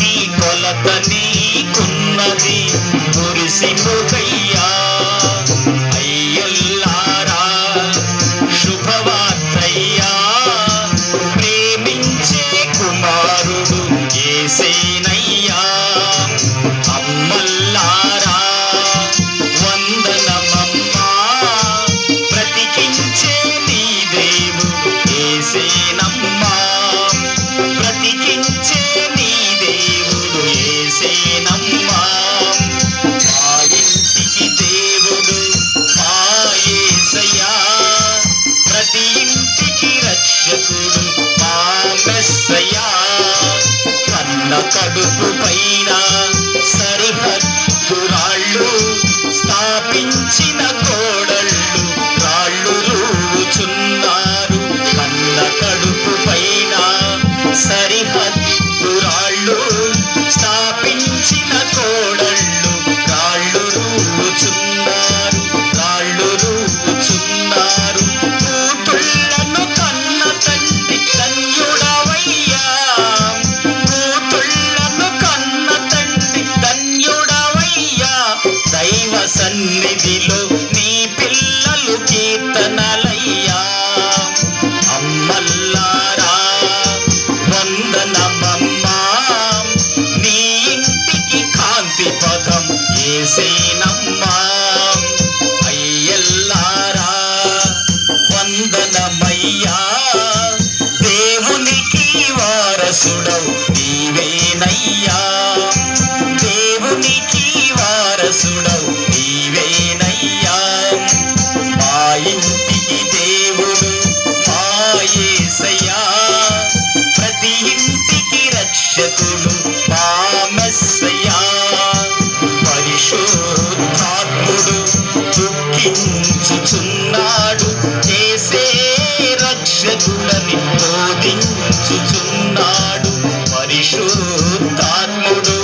నీ కొలత నీకున్నది మురిసిపోకయ్యా అయ్యల్లారా శుభవార్తయ్యా. ప్రేమించే కుమారుడు ఏసేనయ్యా. ప్రతి ఇంటికి రక్షకుడు మా మెస్సయ్యా కన్న కడుపు పైన సరిహద్దు రాళ్ళు స్థాపించిన సన్నిధిలో నీ పిల్లలు కీర్తనలయ్యా. అమ్మల్లారా వందనమమ్మా. నీ ఇంటికి కాంతి పదం ఏసేనమ్మా. అయ్యల్లారా వందనమయ్యా. దేవునికి వారసుడవు రక్షకుడు మామస్సయా పరిశోధాత్ముడు దుఃఖించుచున్నాడు. చేసే రక్షకుడని బోధించుచున్నాడు. పరిశోధాత్ముడు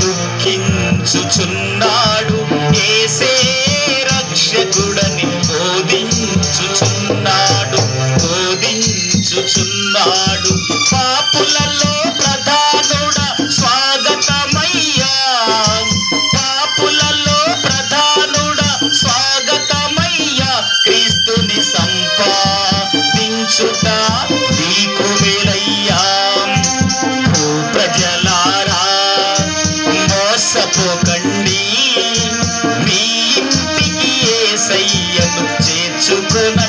దుఃఖించుచున్నాడు. చేసే రక్షకుడని బోధించుచున్నాడు. బోధించుచున్నాడు. క్రీస్తుని సంపాదించుట నీకు మేలయ్యా. ప్రజలారా మోసపోకండి మీ ఇంటికి ఏ సయ్యను చేర్చుకున్న